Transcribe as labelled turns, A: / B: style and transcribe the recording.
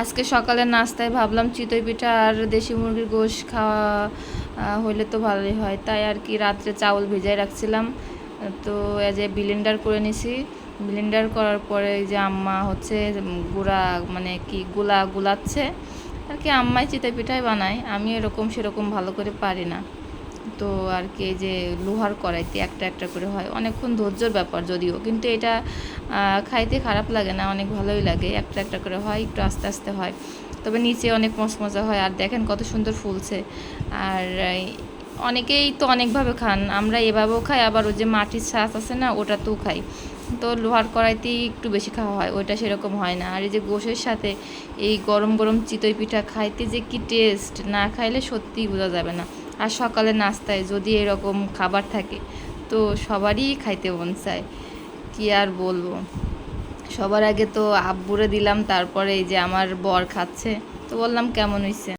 A: আজকে সকালে নাস্তায় ভাবলাম চিতই পিঠা আর দেশি মুরগির গোশ খাওয়া হইলে তো ভালোই হয়। তাই আর কি রাত্রে চাউল ভিজাই রাখছিলাম। তো এজ এ ব্লেন্ডার করে নিছি। ব্লেন্ডার করার পরে যে আম্মা হচ্ছে গুড়া মানে কি গুলা গুলাচ্ছে। আর কি আম্মাই চিতই পিঠাই বানায়। আমি এরকম সেরকম ভালো করে পারি না। তো আর কি যে লোহার কড়াইতে একটা একটা করে হয়। অনেকক্ষণ ধৈর্যর ব্যাপার যদিও, কিন্তু এটা খাইতে খারাপ লাগে না, অনেক ভালোই লাগে। একটা একটা করে হয়, একটু আস্তে আস্তে হয়। তবে নিচে অনেক মচমচা হয়, আর দেখেন কত সুন্দর ফুলছে। আর অনেকেই তো অনেকভাবে খান, আমরা এভাবেও খাই, আবার ওই যে মাটির ছাঁচ আছে না, ওটাতেও খাই। তো লোহার কড়াইতেই একটু বেশি খাওয়া হয়, ওইটা সেরকম হয় না। আর এই যে গোশের সাথে এই গরম গরম চিতই পিঠা খাইতে যে কি টেস্ট না খাইলে সত্যিই বোঝা যাবে না। আর সকালে নাস্তায় যদি এরকম খাবার থাকে, তো সবারই খাইতে মন চায়। কী আর বলব? সবার আগে তো আব্বুরে দিলাম, তারপরে এই যে আমার বর খাচ্ছে, তো বললাম কেমন হয়েছে